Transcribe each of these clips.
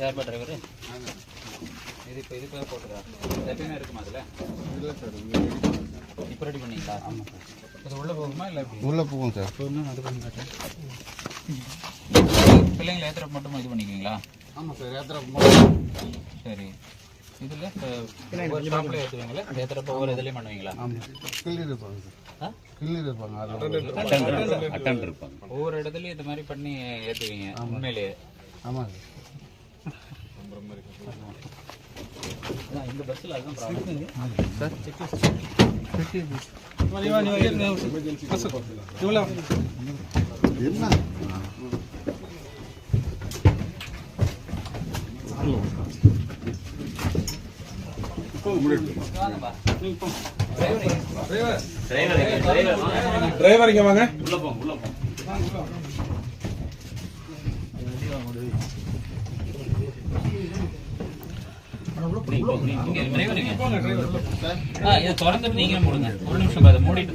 யார் பா டிரைவர் இது இப்போ இது பேர் போட்டுதா எப்பயுமே இருக்குமா அதில்? இப்போ ரெடி பண்ணீங்களா? ஆமாம் இது உள்ளே போகுமா இல்லை உள்ளே போகும் சார். இன்னும் அது பண்ணி காட்டேன் பிள்ளைங்களை ஏற்றுறப்ப மட்டும் இது பண்ணிக்குவீங்களா? ஆமாம் சார் ஏத்திர சரி. இதில் ஒவ்வொரு ஷாப்பில் ஏற்றுவீங்களா ஏற்றுறப்ப ஒவ்வொரு இதுலேயும் பண்ணுவீங்களா? ஆமாம் கிள்ளி இருப்பாங்க? சார். கிள்ளி இருப்பாங்க. ஒவ்வொரு இடத்துலையும் இந்த மாதிரி பண்ணி ஏற்றுவீங்க உண்மையிலேயே. ஆமாம் சார். அதான் இந்த பஸ்ஸில் அதுதான் ப்ராப்ளம் என்ன டிரைவர் இங்க வாங்க. உள்ள போங்க உள்ள போங்க இங்க டிரைவருங்க ஆ இதை திறந்துட்டு நீங்களே மூடணும் நீங்க மூடிட்டு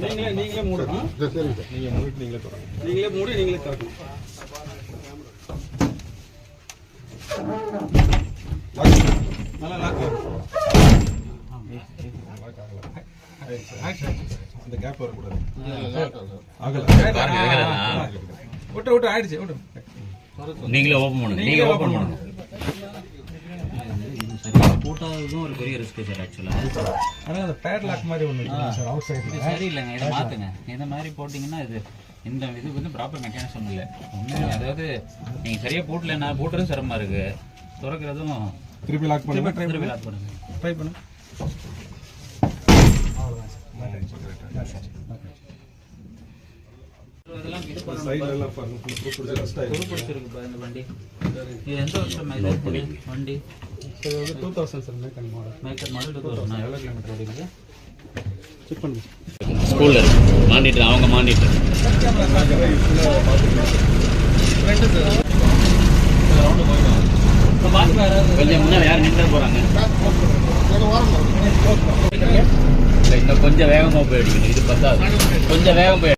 நீங்களே திறக்கணும் நீங்களே மூடி நீங்களே திறக்கணும் நல்லா லாக் அந்த கேப் வரக்கூடாது ஆகல விட்டு விட்டு ஆயிடுச்சு விட்டு நீங்களே ஓபன் பண்ணுங்க நீங்க ஓபன் பண்ணுங்க சரியா போட்டாததும் ஒரு பெரிய ரிஸ்க் சார் ஆக்சுவலாக ஆனா அந்த பேட் லாக் மாதிரி ஒன்று சார் அவுட் இது சைடில் சரியில்லைங்க இதை மாத்துங்க இந்த மாதிரி போட்டிங்கன்னா இது இந்த இது வந்து ப்ராப்பர் மெக்கானிசம் இல்லை உண்மையிலே அதாவது நீங்க சரியா போட்டலன்னா போட்டுறதும் சிரமமா இருக்கு திறக்கிறதும் திருப்பி லாக் பண்ணுங்க ட்ரை திருப்பி லாக் பண்ணுங்க ட்ரை பண்ணு இதெல்லாம் இது பண்ணணும். சைடுல எல்லாம் பாருங்க புது புது ரஸ்ட் ஆயிருக்கு துருப்பிடிச்சிருக்குப்பா இந்த வண்டி இது எந்த வருஷம் வண்டி இது வந்து two thousand sir மேக்கன் model maker model two thousand எவ்வளோ கிலோமீட்டர் ஓடிக்குது செக் பண்ணுங்க ஸ்கூல்ல மானிட்டர் அவங்க யாராவது கொஞ்சம் முன்னாடி யாரும் நின்று போறாங்க. இல்ல, இன்னும் கொஞ்சம் வேகமா போய் அடிக்கணும். இது பத்தாது. கொஞ்சம் வேகம் போய்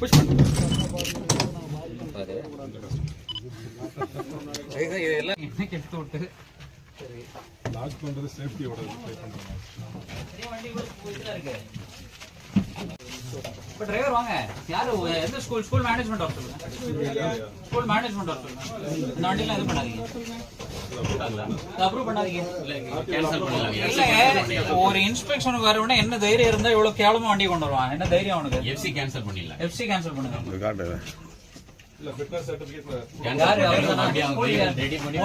பாரு எனக்கு எடுத்து விட்டு லாக் பண்றது சேஃப்டியோட ட்ரை பண்றோம் இப்போ டிரைவர் வாங்க. யாரு எந்த ஸ்கூல் ஸ்கூல் மேனேஜ்மெண்ட் வர சொல்லுங்க ஸ்கூல் மேனேஜ்மெண்ட் வர சொல்லுங்க இந்த வண்டிலாம் இது பண்ணாதீங்க. அப்ரூவ் பண்ணாதீங்க. கேன்சல் பண்ணலாம். இல்லைங்க ஒரு இன்ஸ்பெக்ஷனுக்கு வரவனே என்ன தைரியம் இருந்தா இவ்வளவு கேவலமா வண்டி கொண்டு வருவான்? என்ன தைரியம் அவனுக்கு? எஃப்சி கேன்சல் பண்ணிடலாம். எஃப்சி கேன்சல் பண்ணுங்க. இல்ல ஃபிட்னஸ் சர்டிபிகேட் யாரு அவர்? ரெடி பண்ணி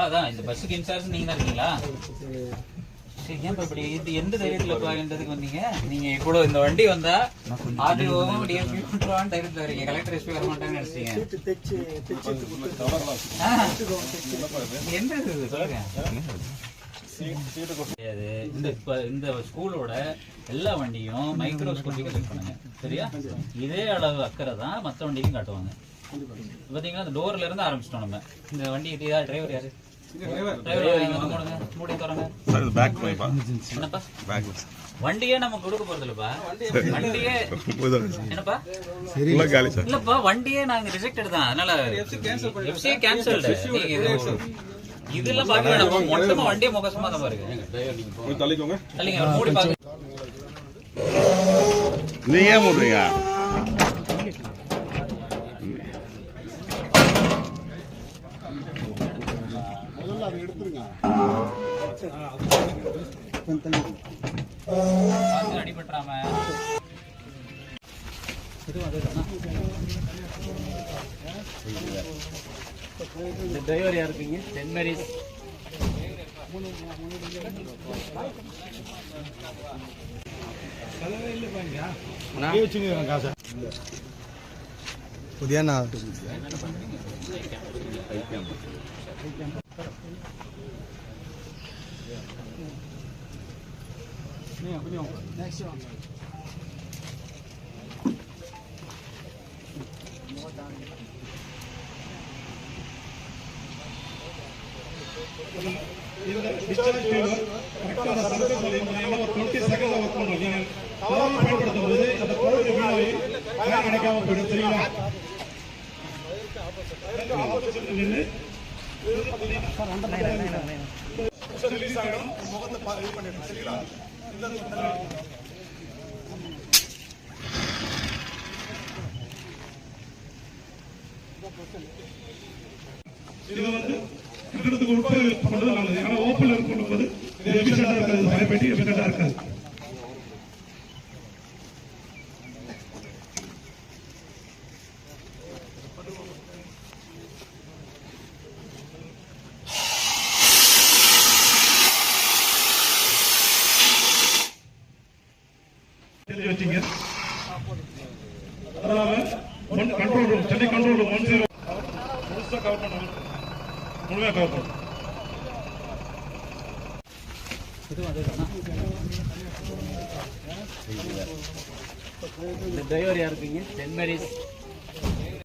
அதான் இந்த பஸ்ஸுக்கு இன்சார்ஜ் நீங்க தான் இருக்கீங்களா சரி ஏன்ப்பா இப்படி இது எந்த தைரியத்துல பாருன்றதுக்கு வந்தீங்க நீங்க கூட இந்த வண்டி வந்தா ஆர்டிஓவும் டிஎஸ்பி விட்டுருவான்னு தைரியத்துல வரீங்க கலெக்டர் எஸ்பி வர மாட்டாங்கன்னு நினைச்சீங்க ஆ. கிடையாது. இந்த இப்ப- இந்த ஸ்கூலோட எல்லா வண்டியும் மைக்ரோஸ்கோபிக்கா செக் பண்ணுங்க. சரியா? இதே அளவு அக்கறை தான் மத்த வண்டிக்கும் காட்டுவாங்க. பாத்தீங்கன்னா அந்த டோர்ல இருந்து ஆரம்பிச்சிட்டோம் நம்ம. இந்த வண்டி இது யார்? டிரைவர் யாரு? வண்டியே நம்ம கொடுக்க போறது இல்லப்பா. வண்டியே என்னப்பா? இல்லப்பா வண்டியே நாங்க ரிஜெக்டட் தான். அதனால எஃப்சி கேன்சல்டு நீங்க இது இதெல்லாம் பார்க்க வேண்டாம் மொத்தமா வண்டியே முகசமா தான் பாருங்க. தள்ளிக்கோங்க. மூடி நீங்க ஏன் மூடுறீங்க? இந்த டிரைவர் யார் இருக்கீங்க சென்ட் மேரிஸ் இந்த ஃபீவர் கரெக்டாக அந்த சர்வீஸ் மூலியமாக ரிலீஸ் ஆகிடும் முகத்தை இது பண்ணிடுறோம் சரிங்களா இது வந்து பண்றது நல்லது. ஏன்னா ஓப்பன்ல இருக்கும் போது இது எஃபிஷியண்டா இருக்காது. பயப்பட்டு எஃபிஷியண்டா இருக்காது. வச்சீங்க. அதனால கண்ட்ரோல் ரூம் சென்னை கண்ட்ரோல் முழுமையாக கவர் இந்த டிரைவர் யாருக்குங்க சென்ட் மேரிஸ்